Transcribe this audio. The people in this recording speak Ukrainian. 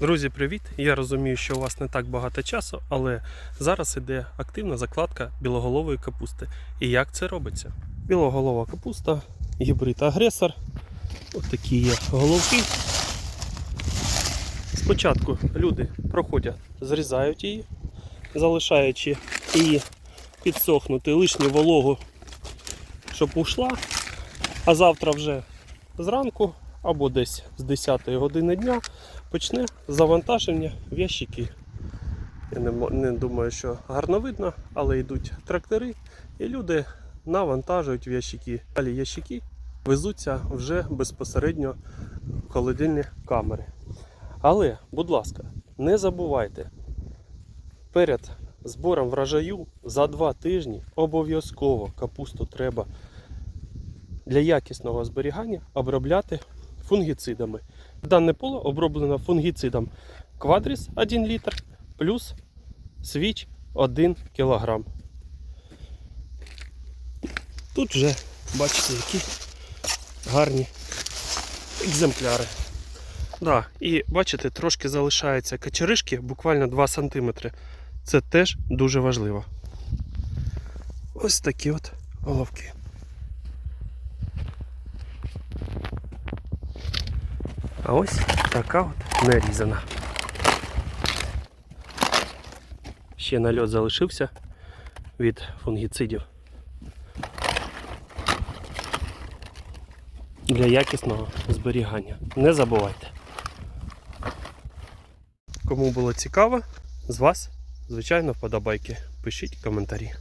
Друзі, привіт! Я розумію, що у вас не так багато часу, але зараз іде активна закладка білоголової капусти. І як це робиться? Білоголова капуста, гібрид агресор. Ось такі є головки. Спочатку люди проходять, зрізають її, залишаючи її підсохнути лишню вологу, щоб ушла. А завтра вже зранку або десь з 10 години дня почне завантаження в ящики. Я не, не думаю, що гарно видно, але йдуть трактори і люди навантажують в ящики. Далі ящики везуться вже безпосередньо в холодильні камери. Але, будь ласка, не забувайте, перед збором врожаю за два тижні обов'язково капусту треба для якісного зберігання обробляти фунгіцидами. Дане поле оброблено фунгіцидом Квадріс 1 літр плюс свіч 1 кг. Тут вже бачите, які гарні екземпляри. Да, і бачите, трошки залишаються качеришки, буквально 2 см. Це теж дуже важливо. Ось такі от головки. А ось така от нарізана. Ще нальот залишився від фунгіцидів. Для якісного зберігання. Не забувайте. Кому було цікаво, з вас, звичайно, вподобайки. Пишіть коментарі.